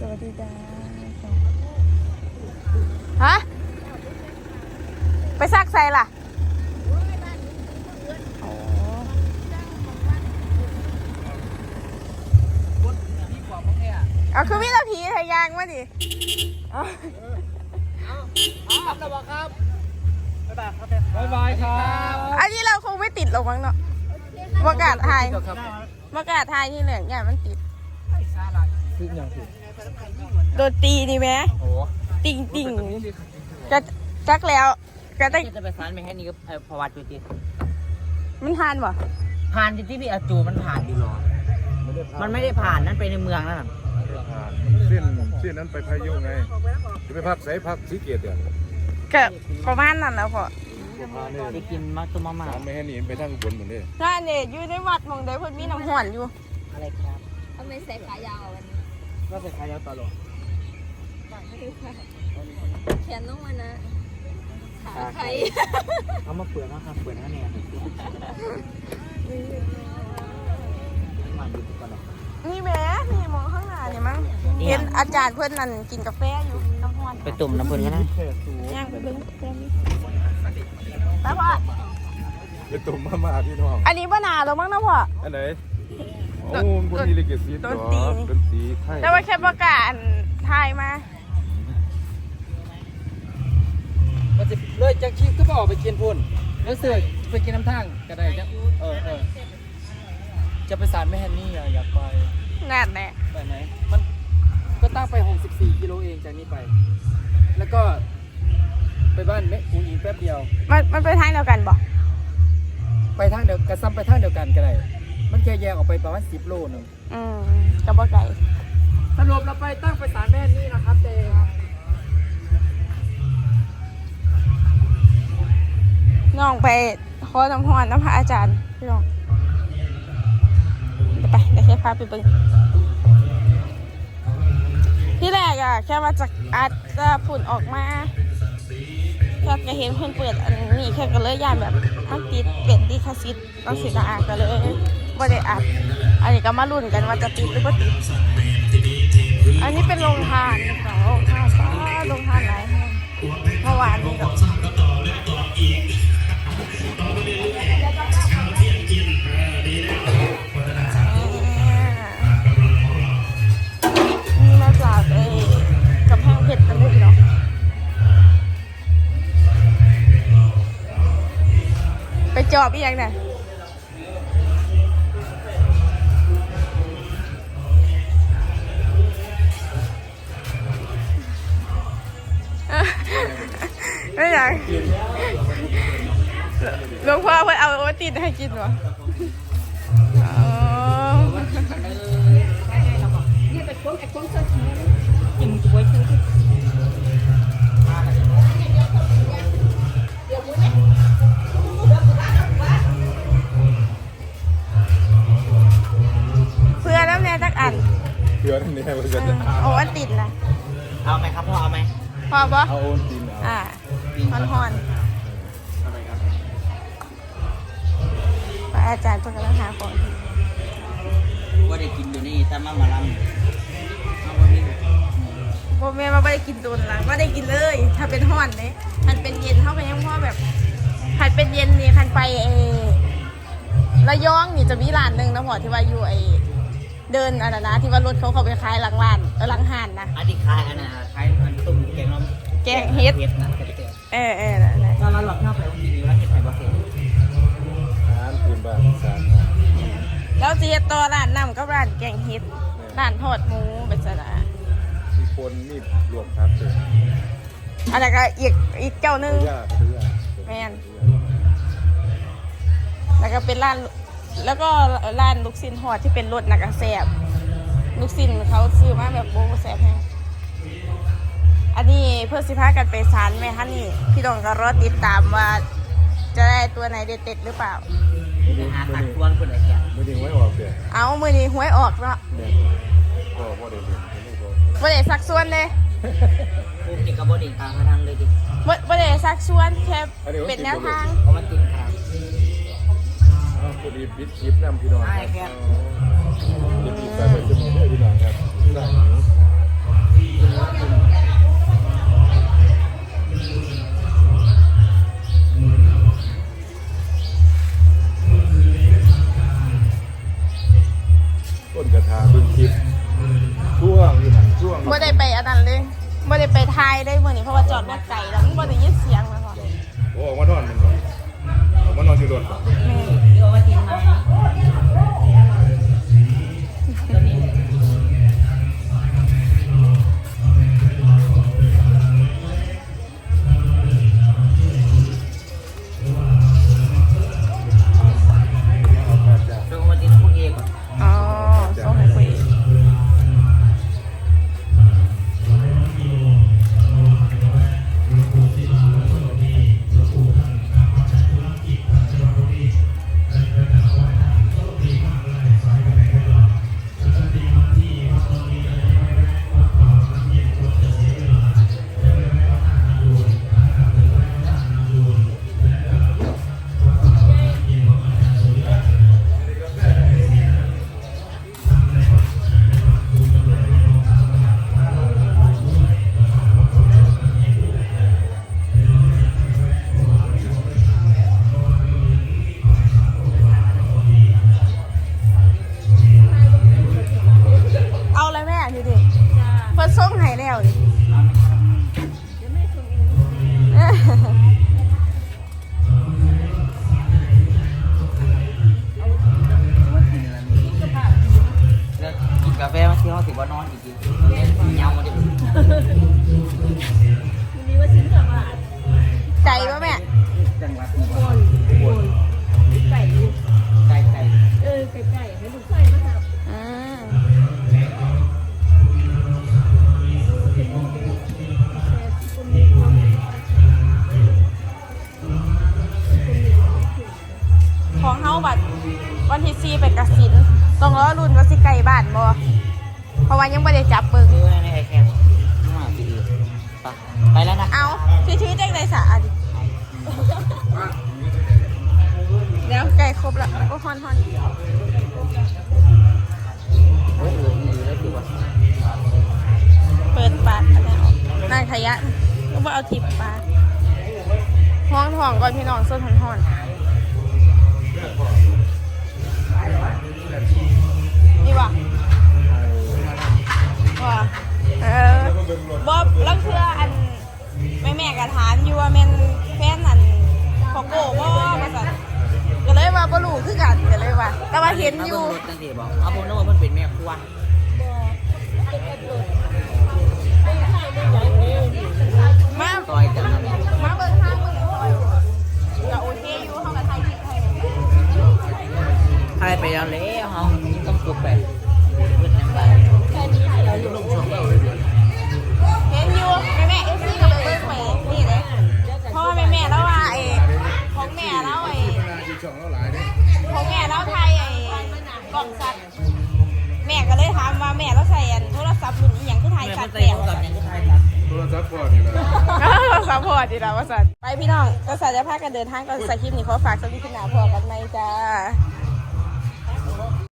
สวัสดีจ้าฮะ ไปซักใส่ล่ะโอ้พี่กว่าพวกแกอะเอาคือวิตาผีไทยยางมาดิเอาครับระวังครับบ๊ายบายครับ อันนี้เราคงไม่ติดหรอกมั้งเนาะประกาศถ่ายครับประกาศถ่ายที่เหลืองอย่างมันติดซึ่งยังสิ โดนตีนี่ไหมโอ้ติ่งติ่งจะจักแล้วก็ต้องจะไปสารไปแค่นี้ก็เอ่อพอวัดจุติมันทานบ่ผ่านจุติพี่อาจูมันผ่านดีหรอมันไม่ได้ผ่านนั่นไปในเมืองนั่นน่ะผ่านเส้นเส้นนั้นไปพายุไงจะไปพักใส่พักสีเกตเดี๋ยวก็ประมาณนั้นแล้วพอพาเนี่ยได้กินมักตุ้มมาม่าสามไม่ให้หนีไปทางบนเหมือนเดิมถ้าเนี่ยอยู่ในวัดหมองใดเพิ่นมีน้ำห่วนอยู่อะไรครับทำไมใส่ขายาววันนี้ ก็ใส่ขายาวตลอดแขนน้องมานะขาใครเอามาเปลือกนะครับเปลือกนั่นเองมันอยู่ก่อนหรอกนี่แหม่นี่มองข้างหน้าเนี่ยมั้งเห็นอาจารย์เพิ่นนั่นกินกาแฟอยู่น้ำห่วนไปตุ่มน้ำเพลินกันนะแค่สูงย่างไปเบิ่งแค่นี้แล้วพ่อไปตุ่มมามาพี่น้องอันนี้บ่นาแล้วมั้งนะพ่ออันไหน โอ้บนนี้ลิเกซีดนตรีดนตรีไทยแต่ว่าแค่ประกาศถ่ายมามันจะเลยจากชีพก็บอกไปกินพุ่นแล้วเสือกไปกินน้ำทางก็ได้จ้ะเออเออจะไปสารแม่ฮันนี่อะอยากไปนั่นแหละไปไหนมันก็ตั้งไป 64 กิโลเองจากนี้ไป แล้วก็ไปบ้านแม่อูอีแป๊บเดียว มันมันไปทางเดียวกันบ่ไปทางเดียวกันซ้ำไปทางเดียวกันก็ได้ มันแค่แยกออกไปประมาณ10โลหนึงอืมกับบ่ไก่สรุปเราไปตั้งไปสารแม่นี่นะครับเต้น้องไปขอน้ำห่วนน้ำพระอาจารย์พี่น้องเดี๋ยวไปเดี๋ยวแค่พาไปเบิ่งที่แรกอะแค่ว่าจะอาจจะผุ่นออกมาแค่ก็เห็นเพื่อนเปิดอันนี้แค่ก็เลยย่านแบบอันติดเป็นดีคาซิตต้องสินาก็เลย บ่ได้อัด อันนี้ก็มาลุ้นกันว่าจะติดหรือบ่ติด อันนี้เป็นโรงทานสองโรงทานป้าโรงทานหลายแห่งเมื่อวานนี้ก็นี่มาจากไอ้กำแพงเพชรกันเลยเนาะไปจอบอีกอย่างน่ะ ไม่อยากหลวงพ่อเพิ่นเอาโอวัลตินให้กินวะอ๋อกินไว้ชื่อที่เพื่อน้ำแน่จักอันเพื่อนนี่เราจะโอวัลตินนะเอาไหมครับพ่อเอาไหมพอปะเอาโอนตีนเอาอ่าฮอนฮอนพระอาจารย์เพิ่งกำลังหาของว่าได้กินอยู่นี่แต่มามาลำเอาวันนี้โมเมมาไม่ได้กินโดนละไม่ได้กินเลย ถ้าเป็นห้อนเนี่ยคันเป็นเย็นเท่ากันยังพ่อแบบคันเป็นเย็นนี่คันไปเออระยองนี่จะมีร้านหนึ่งนะพอที่ว่าอยู่ไอเดินอันนั้นนะที่ว่ารถเขาเขาไปขายหลังร้านเออหลังห้านนะอันนี้คลายอันน่ะคลายอันตุ่มแกงน้ำ แกงเฮ็ด เฮ็ดนะแกงเฮ็ดเออเออนั่นแหละถ้าเราหลอกหน้าไปวันนี้แล้วเฮ็ดไข่บ่เฮ็ดทานคืนบ้านสามแล้วจะเฮ็ดต่อร้านน้ำก็ร้านแกงเฮ็ดร้านทอดหมูเป็นสนะมีคนมีรวมครับเลยอันนั้นก็อีกอีกเจ้าหนึง ยากคือยากแม่น แล้วก็เป็นร้าน แล้วก็ร้านลูกชิ้นทอดที่เป็นรสนักแสบลูกชิ้นเขาซื้อมาแบบโบแสบแฮง อันนี้เพื่อสิพากันไปสารแม่ฮันนี่ พี่ดองก็รอติดตามว่า จะได้ตัวไหนเด็ดๆหรือเปล่าหาตัดทวนคนไหนแกไม่ได้ไว้ออกเดี๋ยวเอามือนี้หวยออกเนาะเนี่ยก็พ่อเด็กเด็กไม่พอบ่ได้สักส่วนเลยกูกินกับบ่ดิ่งกลางพนังเลยดิบ่บ่ได้สักส่วนแค่เป็นแนวทางเพราะมันกินครับอ้าวพอดีปิดคลิปน้ำพี่น้องได้ครับจะดีไปไปจะมีได้พี่น้องครับได้ ได้ไปทายได้มื้อนี้เพราะว่าจอดรถไกลแล้วมันบ่ได้ยินเสียงเลยค่ะโอ้ออกมานอนมันก่อนออกมานอนอยู่รถก่อนเดี๋ งให้แล้วาสิไกลบ้านบ่เพราะว่ายังบ่ได้จับเบิ่งซื้อในไอแคมมาสิอื่นไปไปแล้วนะเอาชื่อชื่อจังไดสะอันแล้วไก่ครบแล้วก็ฮอนฮอนโอ้ยเออนี่แล้วสิว่าเปิดปากอะไรออกนายขยะก็บ่เอาทิปปากห้องท้องก่อนพี่น้องส้นฮอนฮอนนี่ว่ะ ว่ะเออบอบลังเทืออันแม่แม่กระถามอยู่ว่าแม่นแฟนอันพอโก้บ่มาสั่นก็เลยว่าบ่รู้คือกันก็เลยว่า แต่ว่าเห็นอยู่รถจังสิบอกเอาผมนึกว่ามันเป็นแม่ครัวมาซอยจังนั้นมาเบิ่งทางเบิ่งซอยก็โอเคอยู่เฮาก็ถ่ายคลิปให้ให้ไปแล้วแล้วเฮาต้องปลุกไป ล่องสัตว์แม่ก็เลยถามว่าแม่เราใส่อันโทรศัพท์รุ่นอีหยังคือถ่ายแม่ชัมัดนแจ๋เตะวกับยังก็ทายครับโทรศัพท์ก่อดีแหละซัพพอร์ตดีแล้วว่าสัตว์ ไปพี่น้องก็สัตว์จะพากันเดินทางก็สคลิปนี้ขอฝากสวิตช์หนาพอกันไหมจ้า